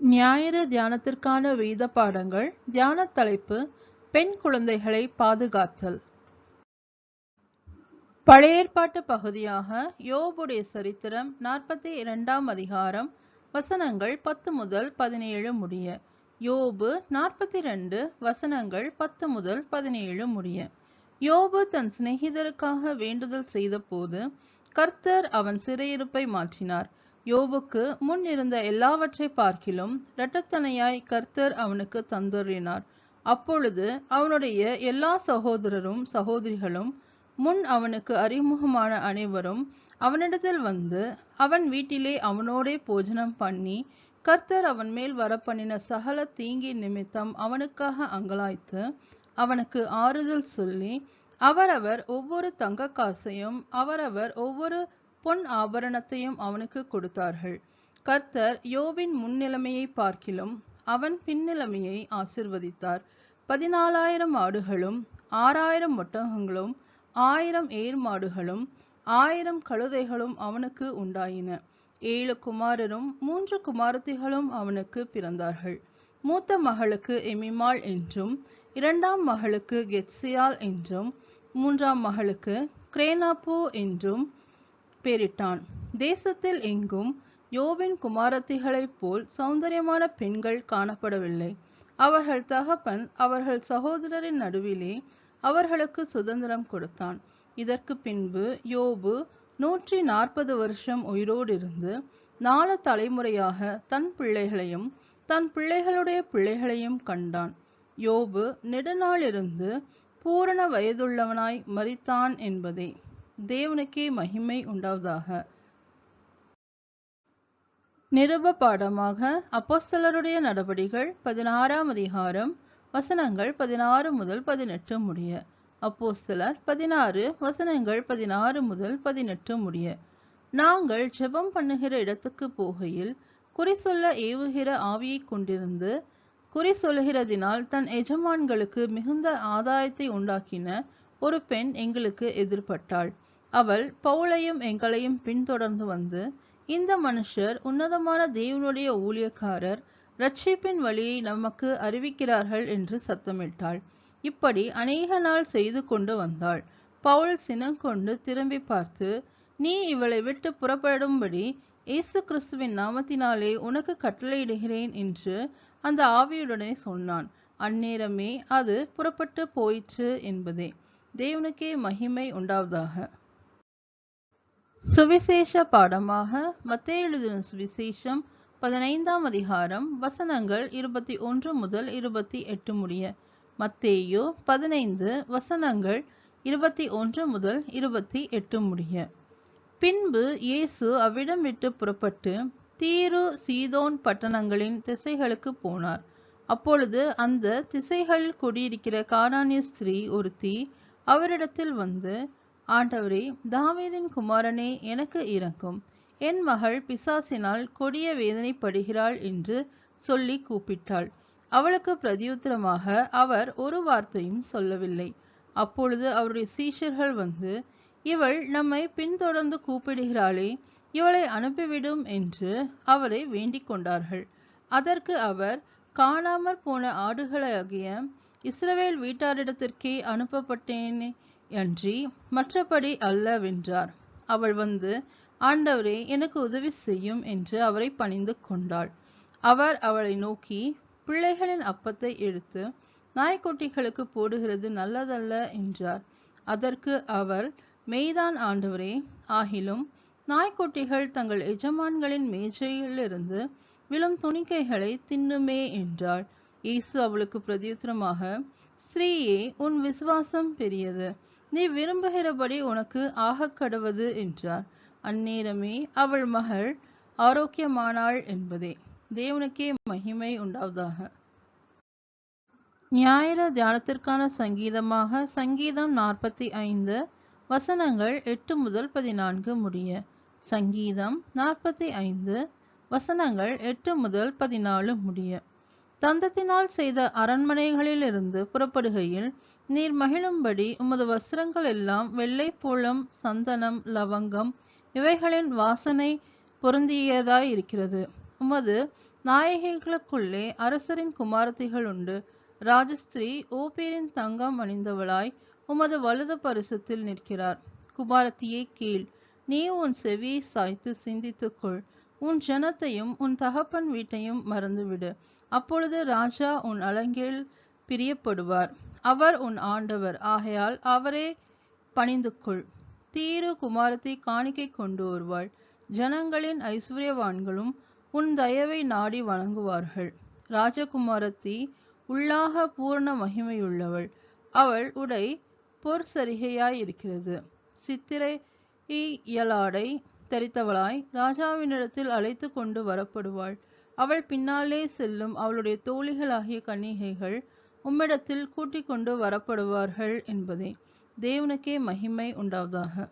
ஞாயிறு தியானத்திற்கான வேத பாடங்கள் தியான தலைப்பு பெண் குழந்தைகளை பாதுகாத்தல். பழைய ஏற்பாட்டு பகுதியாக யோபுடைய சரித்திரம் நாற்பத்தி இரண்டாம் அதிகாரம் வசனங்கள் பத்து முதல் பதினேழு முடிய. யோபு நாற்பத்தி ரெண்டு வசனங்கள் பத்து முதல் பதினேழு முடிய. யோபு தன் சிநேகிதருக்காக வேண்டுதல் செய்தபோது கர்த்தர் அவன் சிறையிருப்பை மாற்றினார். யோபுக்கு முன் இருந்த எல்லாவற்றை பார்க்கிலும் இரட்டத்தனையாய் கர்த்தர் அவனுக்கு தந்தறினார். அப்பொழுது அவனுடைய எல்லா சகோதரரும் சகோதரிகளும் முன் அவனுக்கு அறிமுகமான அனைவரும் அவனிடத்தில் வந்து அவன் வீட்டிலே அவனோடே போஜனம் பண்ணி கர்த்தர் அவன் மேல் வரப்பண்ணின சகல தீங்கி நிமித்தம் அவனுக்காக அங்கலாய்த்து அவனுக்கு ஆறுதல் சொல்லி அவரவர் ஒவ்வொரு தங்க காசையும் அவரவர் ஒவ்வொரு பொன் ஆபரணத்தையும் அவனுக்கு கொடுத்தார்கள். கர்த்தர் யோவின் முன்னிலைமையை பார்க்கிலும் அவன் பின்னிலைமையை ஆசிர்வதித்தார். பதினாலாயிரம் ஆடுகளும் ஆறாயிரம் ஒட்டகங்களும் ஆயிரம் ஏர் மாடுகளும் ஆயிரம் கழுதைகளும் அவனுக்கு உண்டாயின. ஏழு குமாரரும் மூன்று குமாரத்திகளும் அவனுக்கு பிறந்தார்கள். மூத்த மகளுக்கு எமிமாள் என்றும் இரண்டாம் மகளுக்கு கெத்சியால் என்றும் மூன்றாம் மகளுக்கு கிரேனாப்போ என்றும் பேரிட்டான் தேசத்தில் எங்கும் யோவின் குமாரத்திகளைப் போல் சௌந்தரியமான பெண்கள் காணப்படவில்லை. அவர்கள் தகப்பன் அவர்கள் சகோதரரின் நடுவிலே அவர்களுக்கு சுதந்திரம் கொடுத்தான். இதற்கு பின்பு யோபு நூற்றி நாற்பது வருஷம் உயிரோடு இருந்து நாலு தலைமுறையாக தன் பிள்ளைகளையும் தன் பிள்ளைகளுடைய பிள்ளைகளையும் கண்டான். யோபு நெடுநாளிருந்து பூரண வயதுள்ளவனாய் மறித்தான் என்பதே. தேவனுக்கே மகிமை உண்டாவதாக. நிருப பாடமாக அப்போஸ்தலருடைய நடபடிகள் பதினாறாம் அதிகாரம் வசனங்கள் பதினாறு முதல் பதினெட்டு முடிய. அப்போஸ்தலர் பதினாறு வசனங்கள் பதினாறு முதல் பதினெட்டு முடிய. நாங்கள் ஜெபம் பண்ணுகிற இடத்துக்கு போகையில் குறி சொல்ல ஏவுகிற ஆவியை கொண்டிருந்து குறி சொல்லுகிறதினால் தன் எஜமான்களுக்கு மிகுந்த ஆதாயத்தை உண்டாக்கின ஒரு பெண் எங்களுக்கு எதிர்பட்டாள் அவள் பவுலையும் எங்களையும் பின்தொடர்ந்து வந்து இந்த மனுஷர் உன்னதமான தேவனுடைய ஊழியக்காரர் ரட்சிப்பின் வழியை நமக்கு அறிவிக்கிறார்கள் என்று சத்தமிட்டாள். இப்படி அநேக நாள் செய்து கொண்டு வந்தாள். பவுல் சினங்கொண்டு திரும்பி பார்த்து நீ இவளை விட்டு புறப்படும்படி இயேசு கிறிஸ்துவின் நாமத்தினாலே உனக்கு கட்டளையிடுகிறேன் என்று அந்த ஆவியுடனே சொன்னான். அந்நேரமே அது புறப்பட்டு போயிற்று என்பதே. தேவனுக்கே மகிமை உண்டாவதாக. சுவிசேஷ பாடமாக மத்தேயு எழுதின சுவிசேஷம் பதினைந்தாம் அதிகாரம் வசனங்கள் இருபத்தி ஒன்று முதல் இருபத்தி எட்டு முடிய. மத்தேயோ பதினைந்து வசனங்கள் இருபத்தி ஒன்று முதல் இருபத்தி எட்டு முடிய. பின்பு இயேசு அவ்விடம் விட்டு புறப்பட்டு தீரு சீதோன் பட்டணங்களின் திசைகளுக்கு போனார். அப்பொழுது அந்த திசைகளில் குடியிருக்கிற காரானிய ஸ்திரீ ஒருத்தி அவரிடத்தில் வந்து ஆண்டவரே தாவீதின் குமாரனே எனக்கு இறக்கும் என் மகள் பிசாசினால் கொடிய வேதனைப்படுகிறாள் என்று சொல்லி கூப்பிட்டாள். அவளுக்கு பிரதியுத்தரமாக அவர் ஒரு வார்த்தையும் சொல்லவில்லை. அப்பொழுது அவருடைய சீஷர்கள் வந்து இவள் நம்மை பின்தொடர்ந்து கூப்பிடுகிறாளே இவளை அனுப்பிவிடும் என்று அவரை வேண்டிக் கொண்டார்கள். அதற்கு அவர் காணாமற் போன ஆடுகளாகிய இஸ்ரவேல் வீட்டாரிடத்திற்கே அனுப்பப்பட்டேனே அன்றி மற்றபடி அல்லவென்றார். அவள் வந்து ஆண்டவரே எனக்கு உதவி செய்யும் என்று அவரை பணிந்து கொண்டாள். அவர் அவளை நோக்கி பிள்ளைகளின் அப்பத்தை எடுத்து நாய்க்குட்டிகளுக்கு போடுகிறது நல்லதல்ல என்றார். அதற்கு அவர் மெய்தான் ஆண்டவரே ஆகிலும் நாய்க்குட்டிகள் தங்கள் எஜமான்களின் மேஜையிலிருந்து விழும் துணிக்கைகளை தின்னுமே என்றாள். இயேசு அவளுக்கு பிரதியுத்தரமாக ஸ்திரீயே உன் விசுவாசம் பெரியது. நீ விரும்புகிறபடி உனக்கு ஆகக்கடவது என்றார். அந்நேரமே அவள் மகள் ஆரோக்கியமானாள் என்பதே. தேவனுக்கே மகிமை உண்டாவதாக. ஞாயிறு தியானத்திற்கான சங்கீதமாக சங்கீதம் நாற்பத்தி ஐந்து வசனங்கள் எட்டு முதல் பதினான்கு முடிய. சங்கீதம் நாற்பத்தி ஐந்து வசனங்கள் எட்டு முதல் பதினாலு முடிய. தந்தத்தினால் செய்த அரண்மனைகளிலிருந்து புறப்படுகையில் நீர் மகிழும்படி உமது வஸ்திரங்கள் எல்லாம் வெள்ளை பூளம் சந்தனம் லவங்கம் இவைகளின் வாசனை பொருந்தியதாய் இருக்கிறது உமது நாயகிகளுக்குள்ளே அரசரின் குமாரத்திகள் உண்டு. ராஜஸ்திரீ ஓபீரின் தங்கம் அணிந்தவளாய் உமது வலது பரிசத்தில் நிற்கிறார். குமாரத்தியே கீழ் நீ உன் செவியை சாய்த்து சிந்தித்துக்கொள். உன் ஜனத்தையும் உன் தகப்பன் வீட்டையும் மறந்துவிடு. அப்பொழுது ராஜா உன் அலங்கில் பிரியப்படுவார். அவர் உன் ஆண்டவர். ஆகையால் அவரே பணிந்து கொள் தீரு குமாரத்தை காணிக்கை கொண்டு வருவாள் ஜனங்களின் ஐஸ்வர்யவான்களும் உன் தயவை நாடி வணங்குவார்கள். ராஜகுமாரத்தி உள்ளாக பூர்ண மகிமையுள்ளவள். அவள் உடை பொற் சரிகையாய் இருக்கிறது சித்திரை இயலாடை தரித்தவளாய் ராஜாவினிடத்தில் அழைத்து கொண்டு வரப்படுவாள். அவள் பின்னாலே செல்லும் அவளுடைய தோழிகளாகிய கன்னிகைகள் உம்மிடத்தில் கூட்டிக் கொண்டு வரப்படுவார்கள் என்பதே. தேவனுக்கே மகிமை உண்டாவதாக.